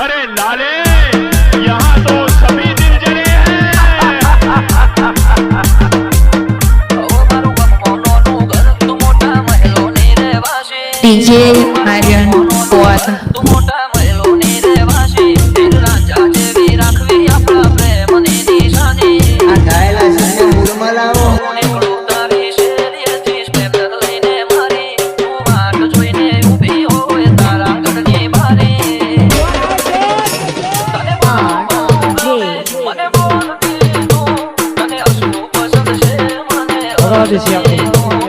अरे लाले यहाँ तो सभी दिल जले हैं डीजे आर्यन તું મોટા 지역 이.